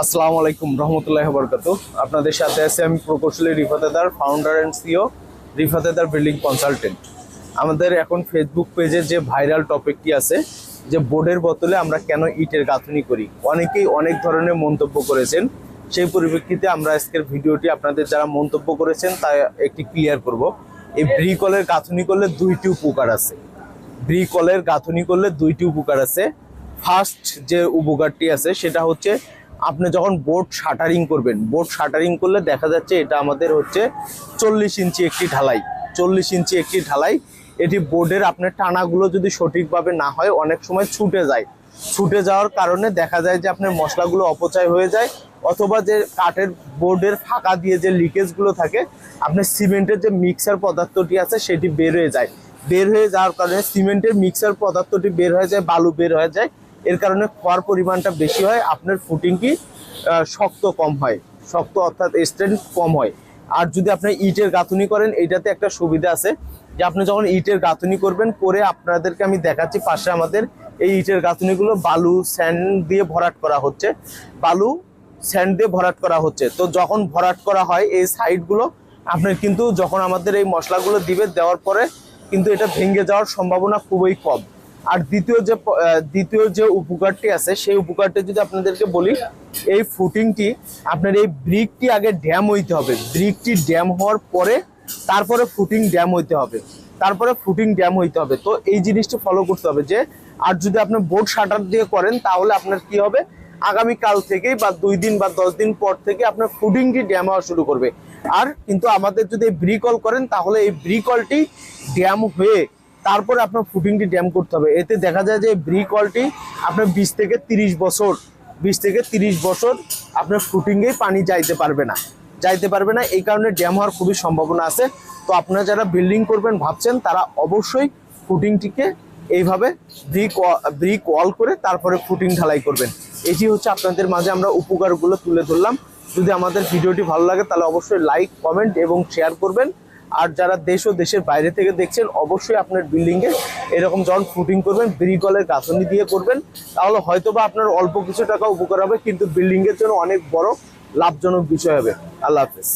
আসসালামু আলাইকুম রহমতুল্লাহ বরকাত আপনাদের সাথে আছে আমি প্রকৌশলী Rifatedar founder and CEO Rifatedar building consultant আমাদের এখন ফেসবুক পেজে যে ভাইরাল টপিকটি আছে, যে বোর্ডের বোতলে আমরা কেন ইটের গাঁথনি করি? অনেকেই অনেক ধরনের মন্তব্য করেছেন। সেই পরিপ্রেক্ষিতে আমরা আজকের ভিডিওটি আপনাদের যারা মন্তব্য করেছেন, তা একটি ক্লিয়ার করব। এই ব্রিকলের গাঁথনি করলে দুইটি উপকার আছে। ব্রিকলের গাঁথনি করলে দুইটি উপকার আছে। ফার্স্ট যে উপকারটি আছে, সেটা হচ্ছে আপনি যখন বোর্ড শাটারিং করবেন বোর্ড শাটারিং করলে দেখা যাচ্ছে এটা আমাদের হচ্ছে চল্লিশ ইঞ্চি একটি ঢালাই, চল্লিশ ইঞ্চি একটি ঢালাই। এটি বোর্ডের আপনার টানাগুলো যদি সঠিকভাবে না হয়, অনেক সময় ছুটে যায়। ছুটে যাওয়ার কারণে দেখা যায় যে আপনার মশলাগুলো অপচয় হয়ে যায়, অথবা যে কাঠের বোর্ডের ফাঁকা দিয়ে যে লিকেজগুলো থাকে, আপনার সিমেন্টের যে মিক্সার পদার্থটি আছে, সেটি বের হয়ে যায়। বের হয়ে যাওয়ার কারণে সিমেন্টের মিক্সার পদার্থটি বের হয়ে যায়, বালু বের হয়ে যায়। এর কারণে খোয়ার পরিমাণটা বেশি হয়, আপনার ফুটিংটি শক্ত কম হয়। শক্ত অর্থাৎ স্ট্রেন্থ কম হয়। আর যদি আপনি ইটের গাঁথুনি করেন এইটাতে একটা সুবিধা আছে যে আপনি যখন ইটের গাঁথুনি করবেন, করে আপনাদেরকে আমি দেখাচ্ছি পাশে আমাদের এই ইটের গাঁথুনিগুলো বালু, স্যান্ড দিয়ে ভরাট করা হচ্ছে। বালু, স্যান্ড দিয়ে ভরাট করা হচ্ছে। তো যখন ভরাট করা হয়, এই সাইডগুলো আপনার কিন্তু যখন আমাদের এই মশলাগুলো দিবে, দেওয়ার পরে কিন্তু এটা ভেঙে যাওয়ার সম্ভাবনা খুবই কম। আর দ্বিতীয় যে দ্বিতীয় যে উপকারটি আছে, সেই উপকারটি যদি আপনাদেরকে বলি, এই ফুটিংটি আপনার এই ব্রিকটি আগে ড্যাম হইতে হবে। ব্রিকটি ড্যাম হওয়ার পরে তারপরে ফুটিং ড্যাম হইতে হবে। তারপরে ফুটিং ড্যাম হইতে হবে। তো এই জিনিসটি ফলো করতে হবে যে, আর যদি আপনি বোর্ড শাটার দিয়ে করেন, তাহলে আপনার কি হবে? আগামী কাল থেকেই বা দুই দিন বা দশ দিন পর থেকে আপনার ফুডিংটি ড্যাম হওয়া শুরু করবে। আর কিন্তু আমাদের যদি ব্রিকল করেন, তাহলে এই ব্রিকলটি ড্যাম হয়ে তারপরে আপনার ফুটিংটি ড্যাম করতে হবে। এতে দেখা যায় যে ব্রিকলটি আপনার বিশ থেকে তিরিশ বছর, বিশ থেকে তিরিশ বছর আপনার ফুটিংয়েই পানি যাইতে পারবে না। যাইতে পারবে না, এই কারণে ড্যাম হওয়ার খুবই সম্ভাবনা আছে। তো আপনারা যারা বিল্ডিং করবেন ভাবছেন, তারা অবশ্যই ফুটিংটিকে এইভাবে ব্রিক ব্রিক ওয়াল করে তারপরে ফুটিং ঢালাই করবেন। এটি হচ্ছে আপনাদের মাঝে আমরা উপকারগুলো তুলে ধরলাম। যদি আমাদের ভিডিওটি ভালো লাগে, তাহলে অবশ্যই লাইক কমেন্ট এবং শেয়ার করবেন। আর যারা দেশ ও দেশের বাইরে থেকে দেখছেন, অবশ্যই আপনার বিল্ডিং এ এরকম যখন ফুটিং করবেন ব্রিকলের গাঁথনি দিয়ে করবেন। তাহলে হয়তো বা আপনার অল্প কিছু টাকা উপকার হবে, কিন্তু বিল্ডিং এর জন্য অনেক বড় লাভজনক বিষয় হবে। আল্লাহ হাফেজ।